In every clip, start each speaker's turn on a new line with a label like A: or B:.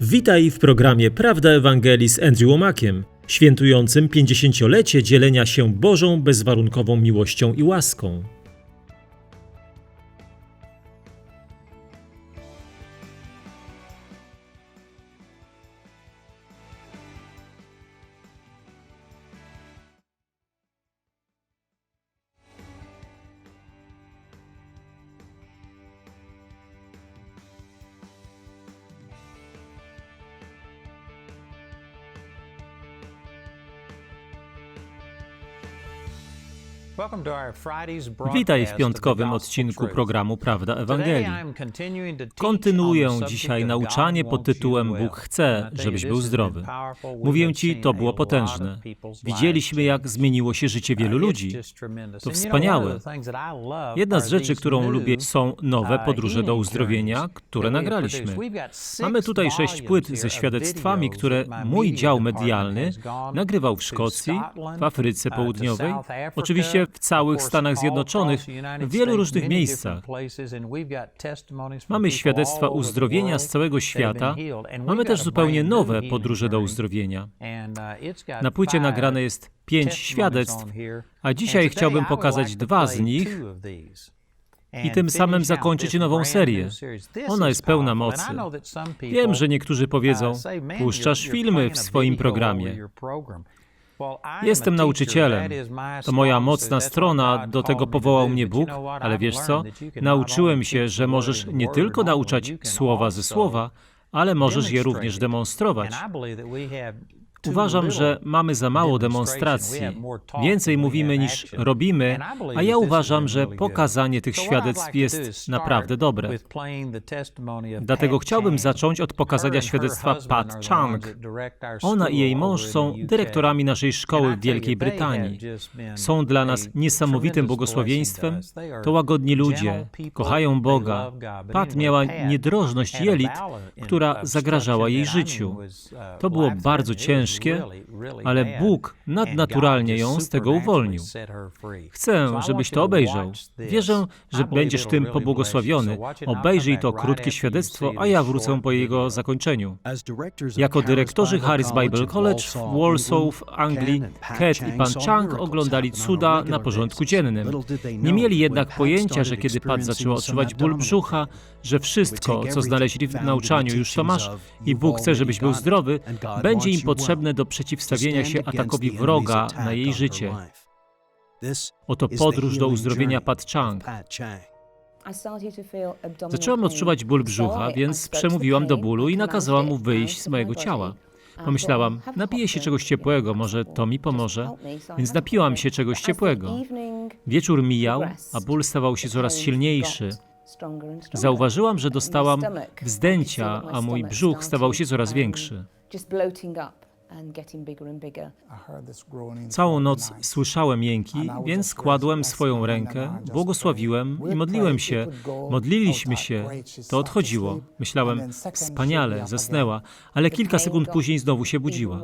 A: Witaj w programie Prawda Ewangelii z Andrew Łomakiem, świętującym 50-lecie dzielenia się Bożą bezwarunkową miłością i łaską.
B: Witaj w piątkowym odcinku programu Prawda Ewangelii. Kontynuuję dzisiaj nauczanie pod tytułem Bóg chce, żebyś był zdrowy. Mówię Ci, to było potężne. Widzieliśmy, jak zmieniło się życie wielu ludzi. To wspaniałe. Jedna z rzeczy, którą lubię, są nowe podróże do uzdrowienia, które nagraliśmy. Mamy tutaj sześć płyt ze świadectwami, które mój dział medialny nagrywał w Szkocji, w Afryce Południowej, oczywiście w całych Stanach Zjednoczonych, w wielu różnych miejscach. Mamy świadectwa uzdrowienia z całego świata. Mamy też zupełnie nowe podróże do uzdrowienia. Na płycie nagrane jest pięć świadectw, a dzisiaj chciałbym pokazać dwa z nich i tym samym zakończyć nową serię. Ona jest pełna mocy. Wiem, że niektórzy powiedzą, puszczasz filmy w swoim programie. Jestem nauczycielem. To moja mocna strona, do tego powołał mnie Bóg, ale wiesz co? Nauczyłem się, że możesz nie tylko nauczać słowa ze słowa, ale możesz je również demonstrować. Uważam, że mamy za mało demonstracji. Więcej mówimy niż robimy, a ja uważam, że pokazanie tych świadectw jest naprawdę dobre. Dlatego chciałbym zacząć od pokazania świadectwa Pat Chang. Ona i jej mąż są dyrektorami naszej szkoły w Wielkiej Brytanii. Są dla nas niesamowitym błogosławieństwem. To łagodni ludzie, kochają Boga. Pat miała niedrożność jelit, która zagrażała jej życiu. To było bardzo ciężkie ciężkie, ale Bóg nadnaturalnie ją z tego uwolnił. Chcę, żebyś to obejrzał. Wierzę, że będziesz tym pobłogosławiony. Obejrzyj to krótkie świadectwo, a ja wrócę po jego zakończeniu. Jako dyrektorzy Harris Bible College w Walsall w Anglii, Kat i pan Chang oglądali cuda na porządku dziennym. Nie mieli jednak pojęcia, że kiedy Pat zaczęła odczuwać ból brzucha, że wszystko, co znaleźli w nauczaniu, już to masz i Bóg chce, żebyś był zdrowy, będzie im potrzebne do przeciwstawienia się atakowi wroga na jej życie. Oto podróż do uzdrowienia Pat Chang. Zaczęłam odczuwać ból brzucha, więc przemówiłam do bólu i nakazałam mu wyjść z mojego ciała. Pomyślałam, napiję się czegoś ciepłego, może to mi pomoże, więc napiłam się czegoś ciepłego. Wieczór mijał, a ból stawał się coraz silniejszy. Zauważyłam, że dostałam wzdęcia, a mój brzuch stawał się coraz większy. Całą noc słyszałem jęki, więc kładłem swoją rękę, błogosławiłem i modliłem się. Modliliśmy się, to odchodziło. Myślałem, wspaniale, zasnęła, ale kilka sekund później znowu się budziła.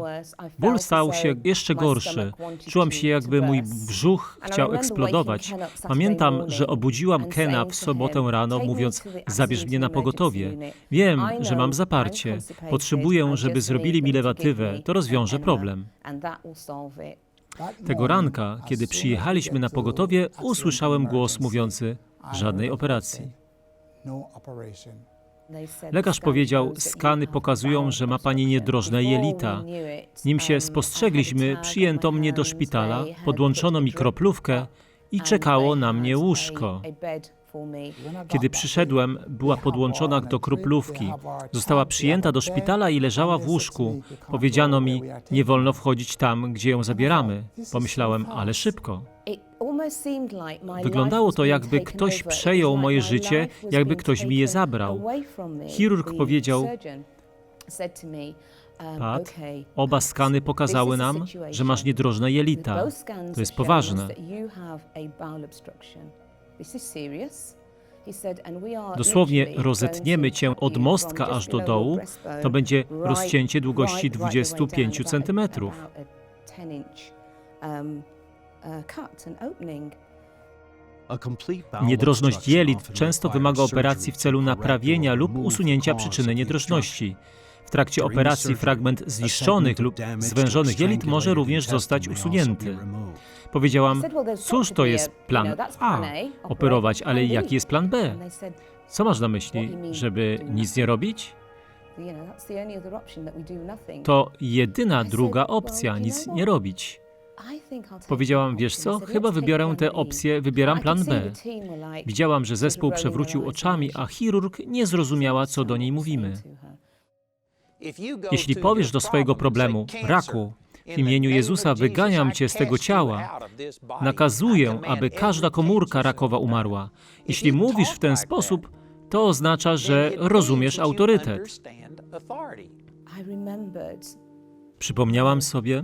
B: Ból stał się jeszcze gorszy. Czułam się, jakby mój brzuch chciał eksplodować. Pamiętam, że obudziłam Kena w sobotę rano, mówiąc: Zabierz mnie na pogotowie. Wiem, że mam zaparcie. Potrzebuję, żeby zrobili mi lewatywę. To rozwiąże problem. Tego ranka, kiedy przyjechaliśmy na pogotowie, usłyszałem głos mówiący: Żadnej operacji. Lekarz powiedział, skany pokazują, że ma pani niedrożne jelita. Nim się spostrzegliśmy, przyjęto mnie do szpitala, podłączono mi kroplówkę i czekało na mnie łóżko. Kiedy przyszedłem, była podłączona do kroplówki. Została przyjęta do szpitala i leżała w łóżku. Powiedziano mi, nie wolno wchodzić tam, gdzie ją zabieramy. Pomyślałem, ale szybko. Wyglądało to, jakby ktoś przejął moje życie, jakby ktoś mi je zabrał. Chirurg powiedział, Pat, oba skany pokazały nam, że masz niedrożne jelita. To jest poważne. Dosłownie rozetniemy cię od mostka aż do dołu. To będzie rozcięcie długości 25 centymetrów. Niedrożność jelit często wymaga operacji w celu naprawienia lub usunięcia przyczyny niedrożności. W trakcie operacji fragment zniszczonych lub zwężonych jelit może również zostać usunięty. Powiedziałam, cóż to jest plan A? Operować, ale jaki jest plan B? Co masz na myśli, żeby nic nie robić? To jedyna druga opcja, nic nie robić. Powiedziałam, wiesz co, chyba wybiorę tę opcję, wybieram plan B. Widziałam, że zespół przewrócił oczami, a chirurg nie zrozumiała, co do niej mówimy. Jeśli powiesz do swojego problemu, raku, w imieniu Jezusa wyganiam cię z tego ciała, nakazuję, aby każda komórka rakowa umarła. Jeśli mówisz w ten sposób, to oznacza, że rozumiesz autorytet. Przypomniałam sobie,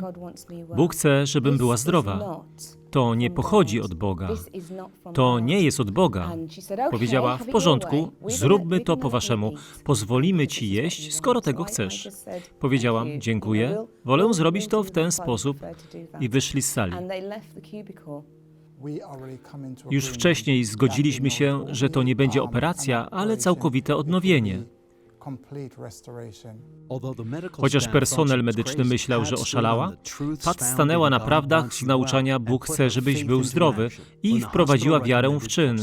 B: Bóg chce, żebym była zdrowa. To nie pochodzi od Boga. To nie jest od Boga. Powiedziała, w porządku, zróbmy to po waszemu. Pozwolimy ci jeść, skoro tego chcesz. Powiedziałam, dziękuję, wolę zrobić to w ten sposób i wyszli z sali. Już wcześniej zgodziliśmy się, że to nie będzie operacja, ale całkowite odnowienie. Chociaż personel medyczny myślał, że oszalała, Pat stanęła na prawdach z nauczania Bóg chce, żebyś był zdrowy i wprowadziła wiarę w czyn.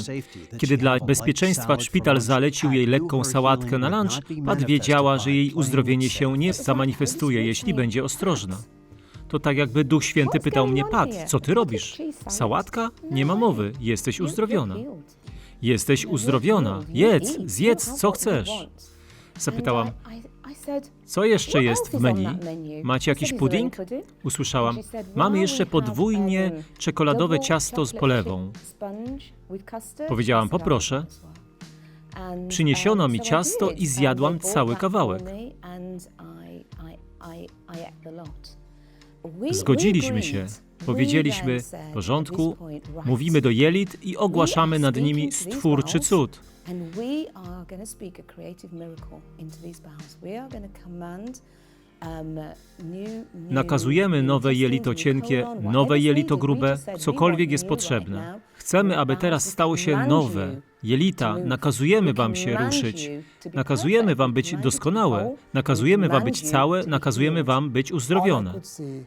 B: Kiedy dla bezpieczeństwa szpital zalecił jej lekką sałatkę na lunch, Pat wiedziała, że jej uzdrowienie się nie zamanifestuje, jeśli będzie ostrożna. To tak jakby Duch Święty pytał mnie, Pat, co ty robisz? Sałatka? Nie ma mowy, jesteś uzdrowiona. Jesteś uzdrowiona, jedz, zjedz co chcesz. Zapytałam, co jeszcze jest w menu? Macie jakiś pudding? Usłyszałam, mamy jeszcze podwójnie czekoladowe ciasto z polewą. Powiedziałam, poproszę. Przyniesiono mi ciasto i zjadłam cały kawałek. Zgodziliśmy się. Powiedzieliśmy, w porządku, mówimy do jelit i ogłaszamy nad nimi stwórczy cud.
C: And we are going to speak a creative miracle into these bowels. We are going to command um,
B: Nakazujemy nowe jelito cienkie, nowe jelito grube, cokolwiek jest potrzebne. Chcemy, aby teraz stało się nowe. Jelita, nakazujemy wam się ruszyć. Nakazujemy wam być doskonałe. Nakazujemy wam być całe. Nakazujemy wam być uzdrowione.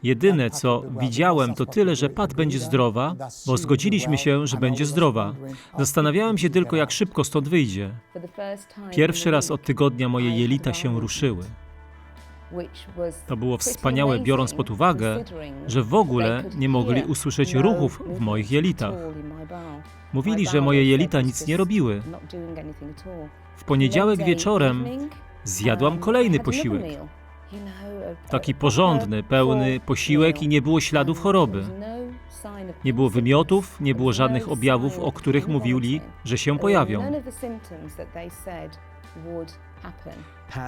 B: Jedyne, co widziałem, to tyle, że Pat będzie zdrowa, bo zgodziliśmy się, że będzie zdrowa. Zastanawiałem się tylko, jak szybko stąd wyjdzie. Pierwszy raz od tygodnia moje jelita się ruszyły. To było wspaniałe, biorąc pod uwagę, że w ogóle nie mogli usłyszeć
C: no
B: ruchów w moich jelitach. Mówili, że moje jelita nic nie robiły. W poniedziałek wieczorem zjadłam
C: um,
B: kolejny posiłek. Taki porządny, pełny posiłek i nie było śladów
C: And
B: choroby.
C: no
B: Nie było wymiotów, nie było
C: no
B: żadnych objawów, o których mówili, że się pojawią.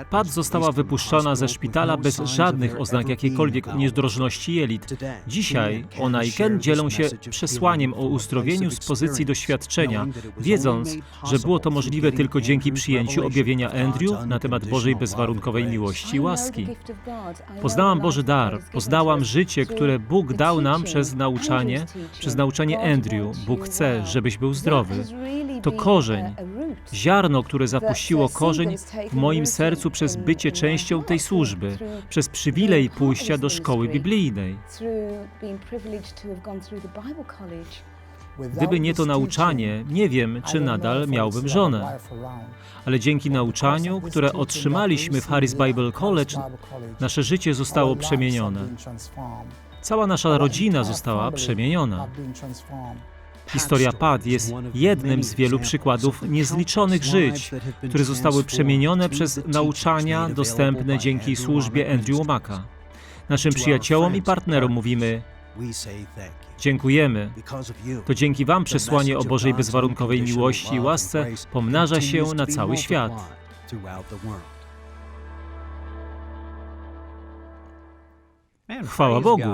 B: Pat została wypuszczona ze szpitala bez żadnych oznak jakiejkolwiek niedrożności jelit. Dzisiaj ona i Ken dzielą się przesłaniem o uzdrowieniu z pozycji doświadczenia, wiedząc, że było to możliwe tylko dzięki przyjęciu objawienia Andrew na temat Bożej bezwarunkowej miłości i łaski. Poznałam Boży dar, poznałam życie, które Bóg dał nam przez nauczanie, przez nauczanie Andrew. Bóg chce, żebyś był zdrowy. To korzeń, Ziarno, które zapuściło korzeń w moim sercu przez bycie częścią tej służby, przez przywilej pójścia do szkoły biblijnej. Gdyby nie to nauczanie, nie wiem, czy nadal miałbym żonę. Ale dzięki nauczaniu, które otrzymaliśmy w Harris Bible College, nasze życie zostało przemienione. Cała nasza rodzina została przemieniona. Historia Pat jest jednym z wielu przykładów niezliczonych żyć, które zostały przemienione przez nauczania dostępne dzięki służbie Andrew Womaka. Naszym przyjaciołom i partnerom mówimy dziękujemy. To dzięki Wam przesłanie o Bożej bezwarunkowej miłości i łasce pomnaża się na cały świat. Chwała Bogu.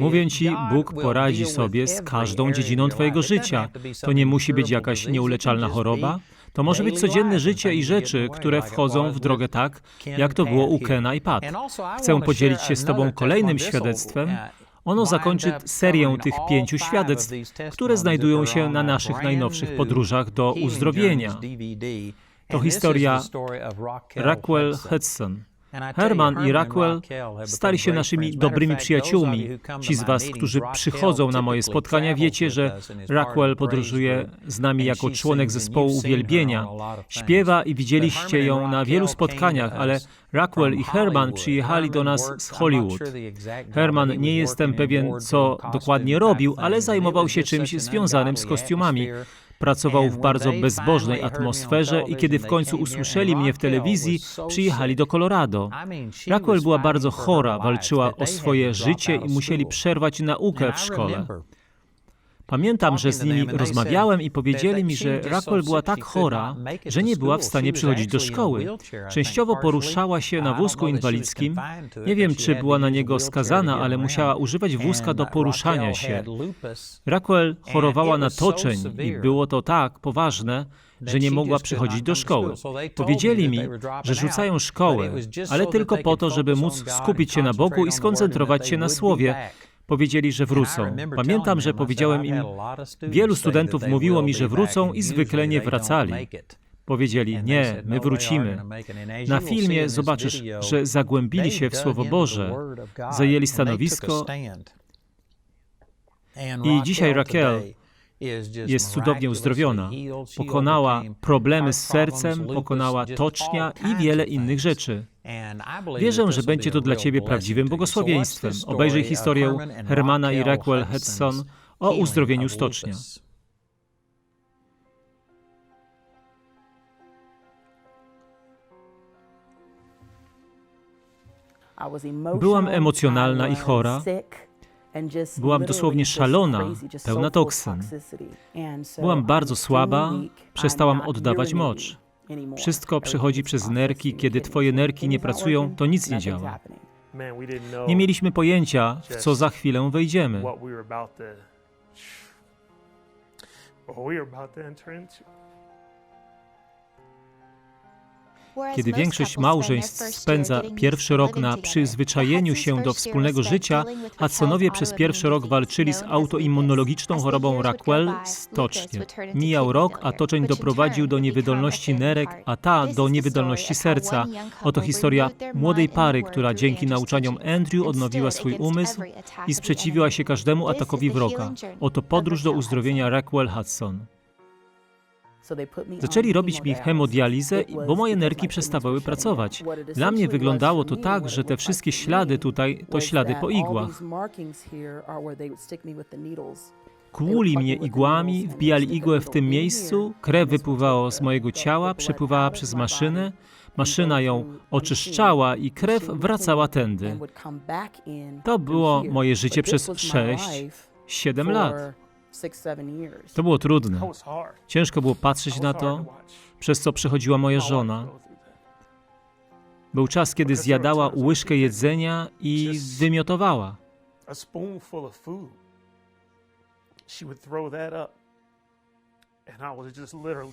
B: Mówię Ci, Bóg poradzi sobie z każdą dziedziną Twojego życia. To nie musi być jakaś nieuleczalna choroba. To może być codzienne życie i rzeczy, które wchodzą w drogę tak, jak to było u Kena i Pat. Chcę podzielić się z Tobą kolejnym świadectwem. Ono zakończy serię tych pięciu świadectw, które znajdują się na naszych najnowszych podróżach do uzdrowienia. To historia Raquel Hudson. Herman i Raquel stali się naszymi dobrymi przyjaciółmi. Ci z Was, którzy przychodzą na moje spotkania, wiecie, że Raquel podróżuje z nami jako członek zespołu uwielbienia. Śpiewa i widzieliście ją na wielu spotkaniach, ale Raquel i Herman przyjechali do nas z Hollywood. Herman nie jestem pewien, co dokładnie robił, ale zajmował się czymś związanym z kostiumami. Pracował w bardzo bezbożnej atmosferze i kiedy w końcu usłyszeli mnie w telewizji, przyjechali do Colorado. Raquel była bardzo chora, walczyła o swoje życie i musieli przerwać naukę w szkole. Pamiętam, że z nimi rozmawiałem i powiedzieli mi, że Raquel była tak chora, że nie była w stanie przychodzić do szkoły. Częściowo poruszała się na wózku inwalidzkim. Nie wiem, czy była na niego skazana, ale musiała używać wózka do poruszania się. Raquel chorowała na toczeń i było to tak poważne, że nie mogła przychodzić do szkoły. Powiedzieli mi, że rzucają szkołę, ale tylko po to, żeby móc skupić się na Bogu i skoncentrować się na Słowie. Powiedzieli, że wrócą. Pamiętam, że powiedziałem im, wielu studentów mówiło mi, że wrócą i zwykle nie wracali. Powiedzieli, nie, my wrócimy. Na filmie zobaczysz, że zagłębili się w Słowo Boże, zajęli stanowisko i dzisiaj Raquel jest cudownie uzdrowiona. Pokonała problemy z sercem, pokonała tocznia i wiele innych rzeczy. Wierzę, że będzie to dla Ciebie prawdziwym błogosławieństwem. Obejrzyj historię Hermana i Raquel Hedson o uzdrowieniu stocznia.
D: Byłam emocjonalna i chora.
B: Byłam dosłownie szalona, pełna toksyn. Byłam bardzo słaba, przestałam oddawać mocz. Wszystko przechodzi przez nerki. Kiedy Twoje nerki nie pracują, to nic nie działa. Nie mieliśmy pojęcia, w co za chwilę wejdziemy. Kiedy większość małżeństw spędza pierwszy rok na przyzwyczajeniu się do wspólnego życia, Hudsonowie przez pierwszy rok walczyli z autoimmunologiczną chorobą Raquel stocznie. Mijał rok, a toczeń doprowadził do niewydolności nerek, a ta do niewydolności serca. Oto historia młodej pary, która dzięki nauczaniom Andrew odnowiła swój umysł i sprzeciwiła się każdemu atakowi wroga. Oto podróż do uzdrowienia Raquel Hudson. Zaczęli robić mi hemodializę, bo moje nerki przestawały pracować. Dla mnie wyglądało to tak, że te wszystkie ślady tutaj to ślady po igłach. Kłuli mnie igłami, wbijali igłę w tym miejscu, krew wypływała z mojego ciała, przepływała przez maszynę, maszyna ją oczyszczała i krew wracała tędy. To było moje życie przez 6, 7 lat. To było trudne.
E: That was hard.
B: Ciężko było patrzeć na
E: Hard to
B: to,
E: watch.
B: przez co przechodziła moja żona. Był czas, kiedy zjadała łyżkę jedzenia i wymiotowała.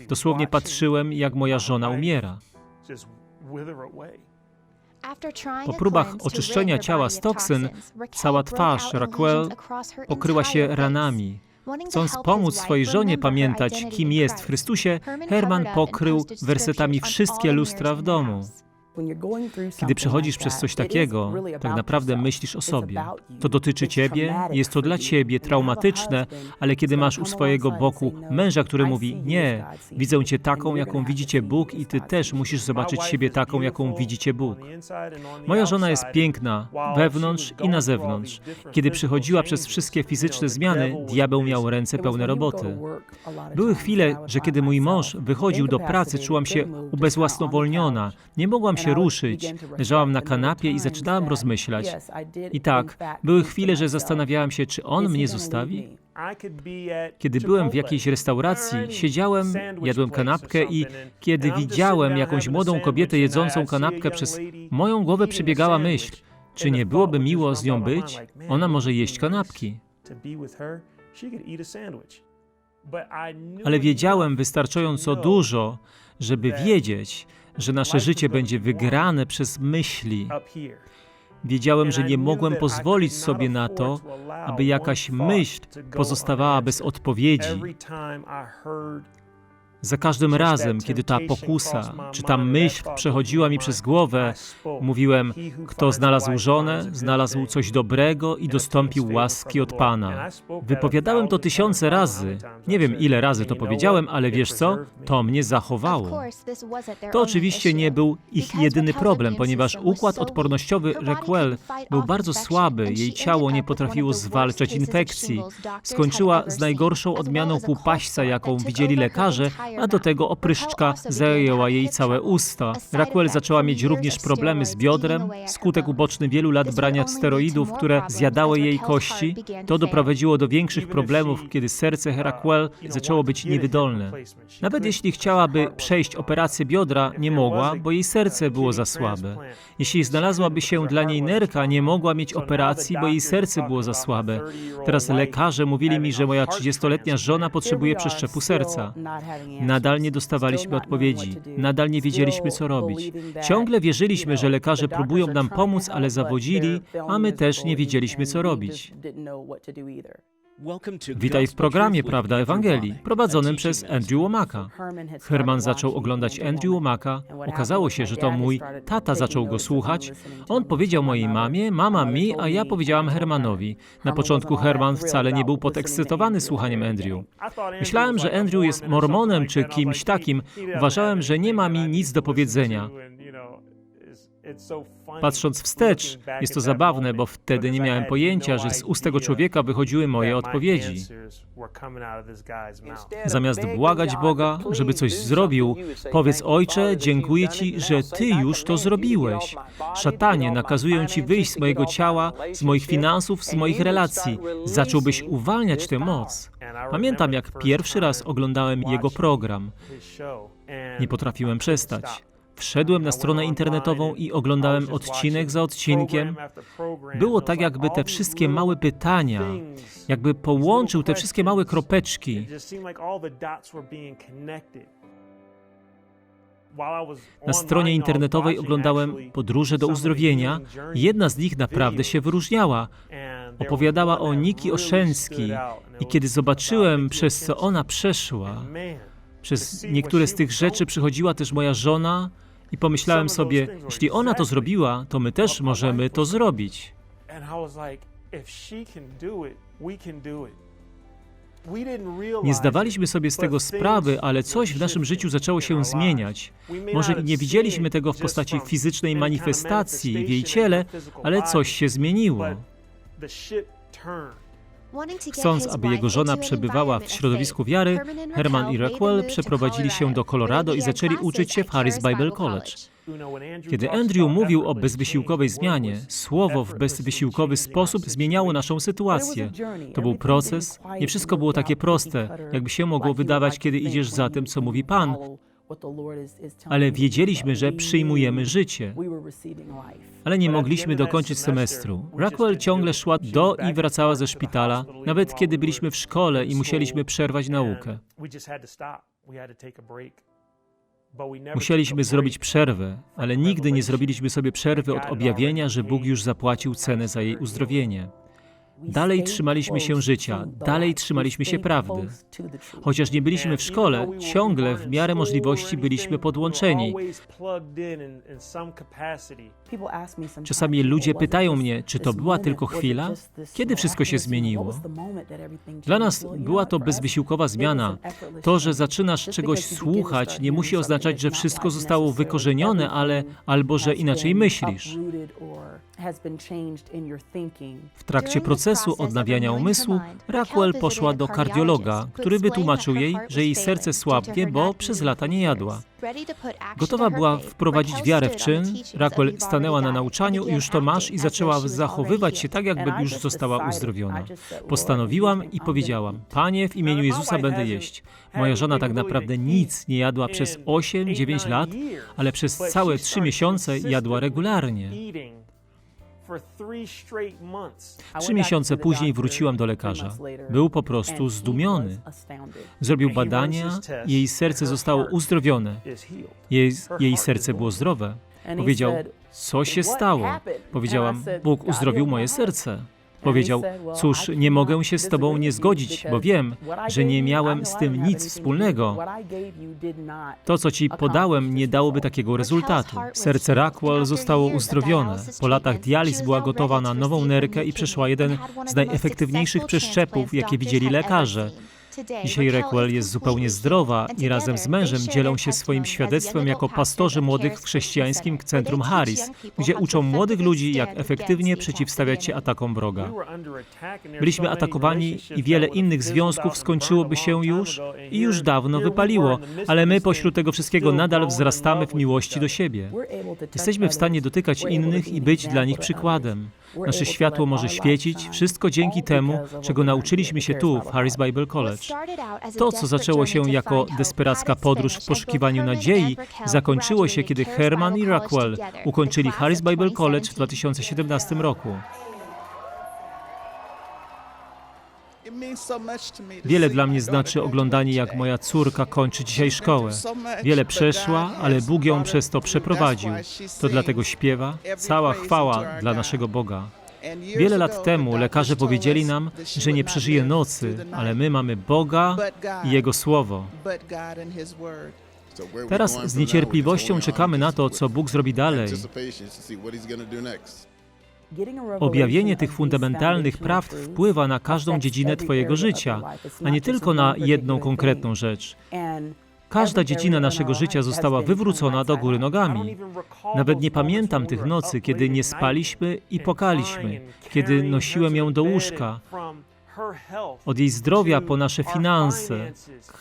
B: Dosłownie patrzyłem, jak moja żona umiera.
D: Po próbach oczyszczenia ciała z toksyn, cała twarz Raquel
B: Pokryła się ranami. Chcąc pomóc swojej żonie pamiętać, kim jest w Chrystusie, Herman pokrył wersetami wszystkie lustra w domu.
D: Kiedy przechodzisz przez coś takiego, tak naprawdę myślisz o sobie. To dotyczy ciebie, jest to dla ciebie traumatyczne,
B: ale kiedy masz u swojego boku męża, który mówi: Nie, widzę cię taką, jaką widzicie Bóg, i ty też musisz zobaczyć siebie taką, jaką widzicie Bóg. Moja żona jest piękna wewnątrz i na zewnątrz. Kiedy przychodziła przez wszystkie fizyczne zmiany, diabeł miał ręce pełne roboty. Były chwile, że kiedy mój mąż wychodził do pracy, czułam się ubezwłasnowolniona. Nie mogłam się ruszyć. Leżałam na kanapie i zaczynałam rozmyślać. I tak, były chwile, że zastanawiałam się, czy on mnie zostawi. Kiedy byłem w jakiejś restauracji, siedziałem, jadłem kanapkę i kiedy widziałem jakąś młodą kobietę jedzącą kanapkę, przez moją głowę przebiegała myśl, czy nie byłoby miło z nią być? Ona może jeść kanapki. Ale wiedziałem wystarczająco dużo, żeby wiedzieć, że nasze życie będzie wygrane przez myśli. Wiedziałem, że nie mogłem pozwolić sobie na to, aby jakaś myśl pozostawała bez odpowiedzi. Za każdym razem, kiedy ta pokusa, czy ta myśl przechodziła mi przez głowę, mówiłem, kto znalazł żonę, znalazł coś dobrego i dostąpił łaski od Pana. Wypowiadałem to tysiące razy. Nie wiem, ile razy to powiedziałem, ale wiesz co? To mnie zachowało. To oczywiście nie był ich jedyny problem, ponieważ układ odpornościowy Requel był bardzo słaby, jej ciało nie potrafiło zwalczać infekcji. Skończyła z najgorszą odmianą półpaśca, jaką widzieli lekarze, a do tego opryszczka zajęła jej całe usta. Raquel zaczęła mieć również problemy z biodrem, skutek uboczny wielu lat brania steroidów, które zjadały jej kości. To doprowadziło do większych problemów, kiedy serce Raquel zaczęło być niewydolne. Nawet jeśli chciałaby przejść operację biodra, nie mogła, bo jej serce było za słabe. Jeśli znalazłaby się dla niej nerka, nie mogła mieć operacji, bo jej serce było za słabe. Teraz lekarze mówili mi, że moja 30-letnia żona potrzebuje przeszczepu serca. Nadal nie dostawaliśmy odpowiedzi, nadal nie wiedzieliśmy, co robić. Ciągle wierzyliśmy, że lekarze próbują nam pomóc, ale zawodzili, a my też nie wiedzieliśmy, co robić. Witaj w programie Prawda Ewangelii, prowadzonym przez Andrew Womaka. Herman zaczął oglądać Andrew Womaka. Okazało się, że to mój tata zaczął go słuchać. On powiedział mojej mamie, mama mi, a ja powiedziałam Hermanowi. Na początku Herman wcale nie był podekscytowany słuchaniem Andrew. Myślałem, że Andrew jest mormonem czy kimś takim. Uważałem, że nie ma mi nic do powiedzenia. Patrząc wstecz, jest to zabawne, bo wtedy nie miałem pojęcia, że z ust tego człowieka wychodziły moje odpowiedzi. Zamiast błagać Boga, żeby coś zrobił, powiedz Ojcze, dziękuję Ci, że Ty już to zrobiłeś. Szatanie, nakazuję Ci wyjść z mojego ciała, z moich finansów, z moich relacji. Zacząłbyś uwalniać tę moc. Pamiętam, jak pierwszy raz oglądałem jego program. Nie potrafiłem przestać. Wszedłem na stronę internetową i oglądałem odcinek za odcinkiem. Było tak, jakby te wszystkie małe pytania, jakby połączył te wszystkie małe kropeczki. Na stronie internetowej oglądałem podróże do uzdrowienia. Jedna z nich naprawdę się wyróżniała. Opowiadała o Niki Oszensky i kiedy zobaczyłem, przez co ona przeszła, przez niektóre z tych rzeczy przychodziła też moja żona i pomyślałem sobie, jeśli ona to zrobiła, to my też możemy to zrobić. Nie zdawaliśmy sobie z tego sprawy, ale coś w naszym życiu zaczęło się zmieniać. Może nie widzieliśmy tego w postaci fizycznej manifestacji w jej ciele, ale coś się zmieniło. Chcąc, aby jego żona przebywała w środowisku wiary, Herman i Raquel przeprowadzili się do Colorado. I zaczęli uczyć się w Harris Bible College. Kiedy Andrew mówił o bezwysiłkowej zmianie, słowo w bezwysiłkowy sposób zmieniało naszą sytuację. To był proces, nie wszystko było takie proste, jakby się mogło wydawać, kiedy idziesz za tym, co mówi Pan, ale wiedzieliśmy, że przyjmujemy życie. Ale nie mogliśmy dokończyć semestru. Raquel ciągle szła do i wracała ze szpitala, nawet kiedy byliśmy w szkole i musieliśmy przerwać naukę. Musieliśmy zrobić przerwę, ale nigdy nie zrobiliśmy sobie przerwy od objawienia, że Bóg już zapłacił cenę za jej uzdrowienie. Dalej trzymaliśmy się życia, dalej trzymaliśmy się prawdy. Chociaż nie byliśmy w szkole, ciągle w miarę możliwości byliśmy podłączeni. Czasami ludzie pytają mnie, czy to była tylko chwila? Kiedy wszystko się zmieniło? Dla nas była to bezwysiłkowa zmiana. To, że zaczynasz czegoś słuchać, nie musi oznaczać, że wszystko zostało wykorzenione, ale albo że inaczej myślisz. W trakcie procesu odnawiania umysłu Raquel poszła do kardiologa, który wytłumaczył jej, że jej serce słabnie, bo przez lata nie jadła. Gotowa była wprowadzić wiarę w czyn, Raquel stanęła na nauczaniu, już to masz i zaczęła zachowywać się tak, jakby już została uzdrowiona. Postanowiłam i powiedziałam, Panie, w imieniu Jezusa będę jeść. Moja żona tak naprawdę nic nie jadła przez 8-9 lat, ale przez całe 3 miesiące jadła regularnie. Trzy miesiące później wróciłam do lekarza. Był po prostu zdumiony. Zrobił badania i jej serce zostało uzdrowione. Jej, jej serce było zdrowe. Powiedział, co się stało? Powiedziałam, Bóg uzdrowił moje serce. Powiedział: Cóż, nie mogę się z Tobą nie zgodzić, bo wiem, że nie miałem z tym nic wspólnego. To, co Ci podałem, nie dałoby takiego rezultatu. Serce Rockwell zostało uzdrowione. Po latach dializ była gotowa na nową nerkę i przeszła jeden z najefektywniejszych przeszczepów, jakie widzieli lekarze. Dzisiaj Rockwell jest zupełnie zdrowa i razem z mężem dzielą się swoim świadectwem jako pastorzy młodych w chrześcijańskim centrum Harris, gdzie uczą młodych ludzi, jak efektywnie przeciwstawiać się atakom wroga. Byliśmy atakowani i wiele innych związków skończyłoby się już i już dawno wypaliło, ale my pośród tego wszystkiego nadal wzrastamy w miłości do siebie. Jesteśmy w stanie dotykać innych i być dla nich przykładem. Nasze światło może świecić, wszystko dzięki temu, czego nauczyliśmy się tu, w Harris Bible College. To, co zaczęło się jako desperacka podróż w poszukiwaniu nadziei, zakończyło się, kiedy Herman i Rockwell ukończyli Harris Bible College w 2017 roku. Wiele dla mnie znaczy oglądanie, jak moja córka kończy dzisiaj szkołę. Wiele przeszła, ale Bóg ją przez to przeprowadził. To dlatego śpiewa. Cała chwała dla naszego Boga. Wiele lat temu lekarze powiedzieli nam, że nie przeżyje nocy, ale my mamy Boga i Jego Słowo. Teraz z niecierpliwością czekamy na to, co Bóg zrobi dalej. Objawienie tych fundamentalnych prawd wpływa na każdą dziedzinę Twojego życia, a nie tylko na jedną konkretną rzecz. Każda dziedzina naszego życia została wywrócona do góry nogami. Nawet nie pamiętam tych nocy, kiedy nie spaliśmy i pokaliśmy, kiedy nosiłem ją do łóżka, od jej zdrowia po nasze finanse.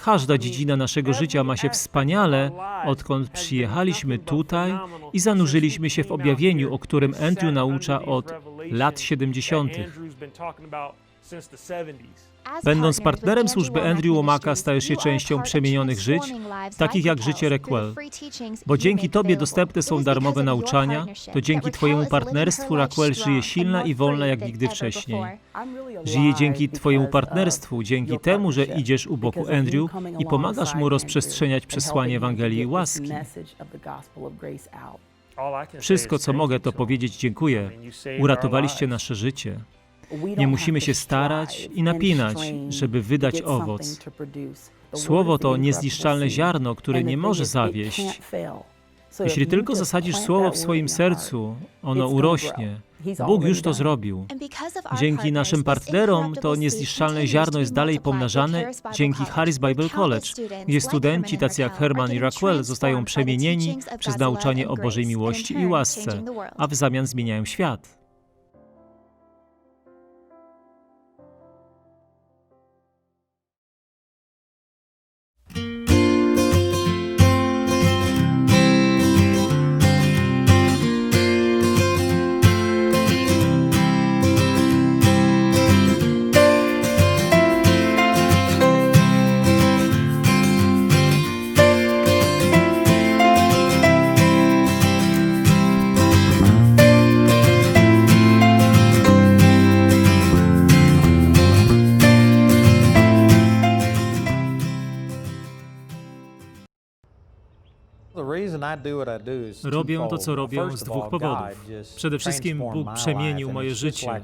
B: Każda dziedzina naszego życia ma się wspaniale, odkąd przyjechaliśmy tutaj i zanurzyliśmy się w objawieniu, o którym Andrew naucza od lat 70. Będąc partnerem służby Andrew Womaka, stajesz się częścią przemienionych żyć, takich jak życie Rockwell. Bo dzięki Tobie dostępne są darmowe nauczania, to dzięki Twojemu partnerstwu Rockwell żyje silna i wolna jak nigdy wcześniej. Żyje dzięki Twojemu partnerstwu, dzięki temu, że idziesz u boku Andrew i pomagasz mu rozprzestrzeniać przesłanie Ewangelii i łaski. Wszystko, co mogę, to powiedzieć dziękuję. Uratowaliście nasze życie. Nie musimy się starać i napinać, żeby wydać owoc. Słowo to niezniszczalne ziarno, które nie może zawieść. Jeśli tylko zasadzisz słowo w swoim sercu, ono urośnie. Bóg już to zrobił. Dzięki naszym partnerom to niezniszczalne ziarno jest dalej pomnażane dzięki Harris Bible College, gdzie studenci tacy jak Herman i Rockwell zostają przemienieni przez nauczanie o Bożej miłości i łasce, a w zamian zmieniają świat.
A: Robię to, co robię z dwóch powodów. Przede wszystkim Bóg przemienił moje życie.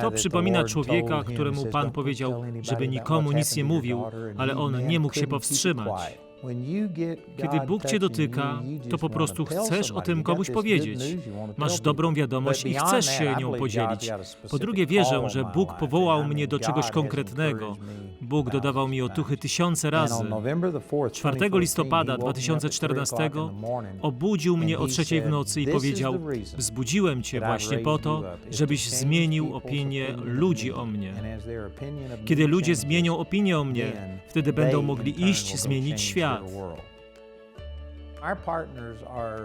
A: To przypomina człowieka, któremu Pan powiedział, żeby nikomu nic nie mówił, ale on nie mógł się powstrzymać. Kiedy Bóg cię dotyka, to po prostu chcesz o tym komuś powiedzieć. Masz dobrą wiadomość i chcesz się nią podzielić. Po drugie, wierzę, że Bóg powołał mnie do czegoś konkretnego. Bóg dodawał mi otuchy tysiące razy. 4 listopada 2014 obudził mnie o trzeciej w nocy i powiedział: Wzbudziłem cię właśnie po to, żebyś zmienił opinię ludzi o mnie. Kiedy ludzie zmienią opinię o mnie, wtedy będą mogli iść zmienić świat.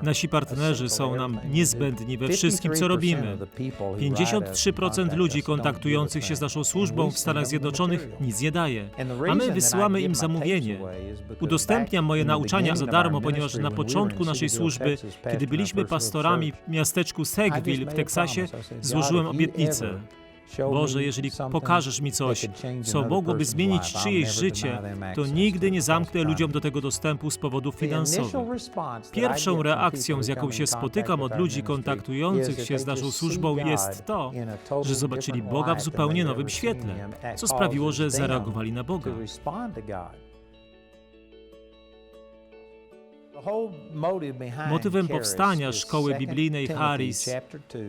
A: Nasi partnerzy są nam niezbędni we wszystkim, co robimy. 53% ludzi kontaktujących się z naszą służbą w Stanach Zjednoczonych nic nie daje, a my wysyłamy im zamówienie. Udostępniam moje nauczania za darmo, ponieważ na początku naszej służby, kiedy byliśmy pastorami w miasteczku Sackville w Teksasie, złożyłem obietnicę. Boże, jeżeli pokażesz mi coś, co mogłoby zmienić czyjeś życie, to nigdy nie zamknę ludziom do tego dostępu z powodów finansowych. Pierwszą reakcją, z jaką się spotykam od ludzi kontaktujących się z naszą służbą, jest to, że zobaczyli Boga w zupełnie nowym świetle, co sprawiło, że zareagowali na Boga.
B: Motywem powstania szkoły biblijnej Harris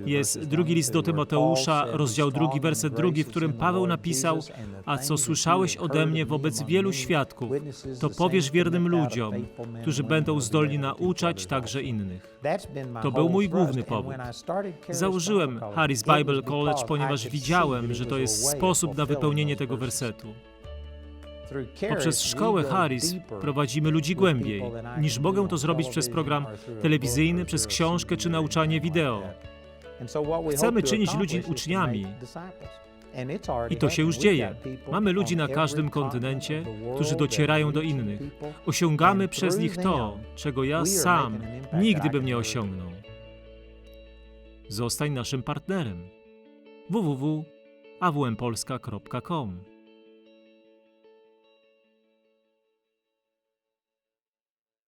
B: jest drugi list do Tymoteusza, rozdział drugi, werset drugi, w którym Paweł napisał: A co słyszałeś ode mnie wobec wielu świadków, to powiesz wiernym ludziom, którzy będą zdolni nauczać także innych.
A: To był mój główny powód. Założyłem Harris Bible College, ponieważ widziałem, że to jest sposób na wypełnienie tego wersetu.
B: Poprzez szkołę Harris prowadzimy ludzi głębiej, niż mogę to zrobić przez program telewizyjny, przez książkę czy nauczanie wideo.
A: Chcemy czynić ludzi uczniami.
B: I to się już dzieje. Mamy ludzi na każdym kontynencie, którzy docierają do innych. Osiągamy przez nich to, czego ja sam nigdy bym nie osiągnął. Zostań naszym partnerem. www.awmpolska.com